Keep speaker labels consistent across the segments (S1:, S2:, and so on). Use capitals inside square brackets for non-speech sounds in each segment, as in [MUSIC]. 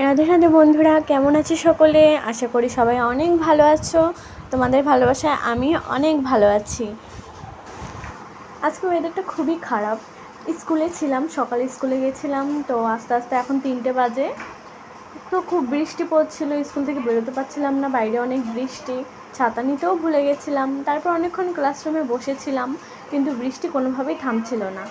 S1: রাধে রাধে বন্ধুরা, কেমন আছে সকলে? আশা করি সবাই অনেক ভালো আছো। তোমাদের ভালোবাসায় আমি অনেক ভালো আছি। আজকে ওয়েদারটা খুবই খারাপ। স্কুলে ছিলাম, সকালে স্কুলে গেছিলাম, তো আস্তে আস্তে এখন তিনটে বাজে। তো খুব বৃষ্টি পড়ছিল, স্কুল থেকে বেরোতে পারছিলাম না, বাইরে অনেক বৃষ্টি। ছাতা নিতেও ভুলে গেছিলাম, তারপর অনেকক্ষণ ক্লাসরুমে বসেছিলাম, কিন্তু বৃষ্টি কোনোভাবেই থামছিল না।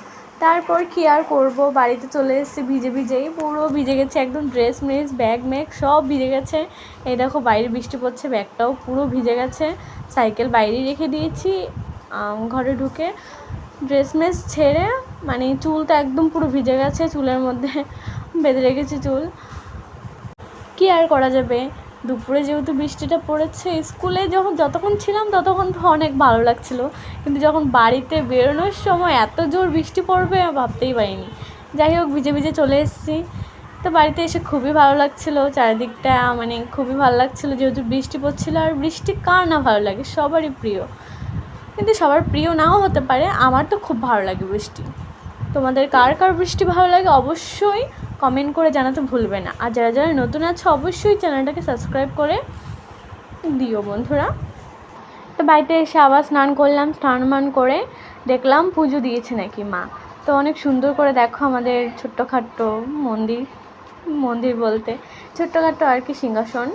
S1: তারপর কি আর করব? বাড়িতে চলে এসেছি ভিজে ভিজেই। পুরো ভিজে গেছে একদম ড্রেস মেস ব্যাগ ম্যাগ, সব ভিজে গেছে। এই দেখো বাইরে বৃষ্টি পড়ছে, ব্যাগটাও পুরো ভিজে গেছে। সাইকেল বাইরেই রেখে দিয়েছি ঘরে ঢুকে ড্রেস মেস ছেড়ে মানে চুলটা একদম পুরো ভিজে গেছে, চুলের মধ্যে [LAUGHS] বেঁধে রেখেছি চুল। কি আর করা যাবে? দুপুরে যেহেতু বৃষ্টিটা পড়েছে, স্কুলে যখন যতক্ষণ ছিলাম ততক্ষণ তো অনেক ভালো লাগছিল। কিন্তু যখন বাড়িতে বেরোনোর সময় এত জোর বৃষ্টি পড়বে ভাবতেই পারিনি। যাই হোক, ভিজে ভিজে চলে এসেছি। তো বাড়িতে এসে খুবই ভালো লাগছিল, চারিদিকটা মানে খুবই ভালো লাগছিল, যেহেতু বৃষ্টি পড়ছিলো। আর বৃষ্টি কার না ভালো লাগে, সবারই প্রিয়। কিন্তু সবার প্রিয় নাও হতে পারে, আমার তো খুব ভালো লাগে বৃষ্টি। তোমাদের কার কার বৃষ্টি ভালো লাগে? অবশ্যই কমেন্ট করে জানাতে ভুলবে না। আর যারা যারা নতুন আছে, অবশ্যই চ্যানেলটাকে সাবস্ক্রাইব করে দিও বন্ধুরা। তো বাড়িতে এসে আবার স্নান করলাম, স্নান মান করে দেখলাম পুজো দিয়েছে নাকি মা। তো অনেক সুন্দর করে দেখো আমাদের ছোট্টখাট্টো মন্দির মন্দির বলতে। ছোট্টখাট্টো আর কি সিংহাসন।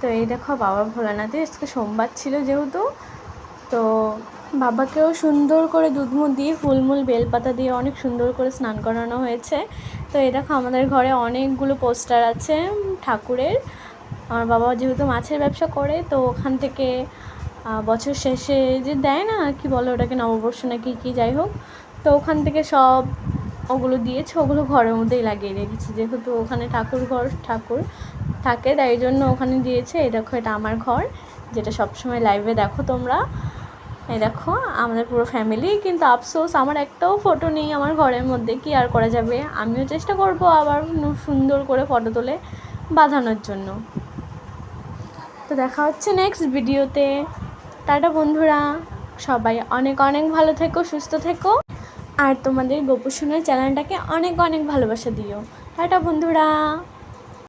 S1: তো এই দেখো বাবা ভোলানাথের, আজকে সোমবার ছিল যেহেতু তো বাবাকেও সুন্দর করে দুধ মুধ দিয়ে, ফুলমুল, বেলপাতা দিয়ে অনেক সুন্দর করে স্নান করানো হয়েছে। তো এই দেখো আমাদের ঘরে অনেকগুলো পোস্টার আছে ঠাকুরের। আমার বাবা যেহেতু মাছের ব্যবসা করে, তো ওখান থেকে বছর শেষে যে দেয় না, কি বলে ওটাকে, নববর্ষ নাকি কি যাই হোক, তো ওখান থেকে সব ওগুলো দিয়েছে, ওগুলো ঘরের মধ্যেই লাগিয়ে রেখেছি। যেহেতু ওখানে ঠাকুর ঘর, ঠাকুর থাকে, তাই জন্য ওখানে দিয়েছে। এই দেখো এটা আমার ঘর, যেটা সবসময় লাইভে দেখো তোমরা। এই দেখো, আমাদের পুরো ফ্যামিলি কিন্তু আফসোস, আমার একটাও ফটো নেই আমার ঘরের মধ্যে, কি আর করা যাবে? আমিও চেষ্টা করব আবার সুন্দর করে ফটো তুলে বাঁধানোর জন্য। তো দেখা হচ্ছে নেক্সট ভিডিওতে টাটা বন্ধুরা, সবাই অনেক অনেক ভালো থেকো, সুস্থ থেকো। আর তোমাদের গোপুসোনার চ্যানেলটাকে অনেক অনেক ভালোবাসা দিও। টাটা বন্ধুরা।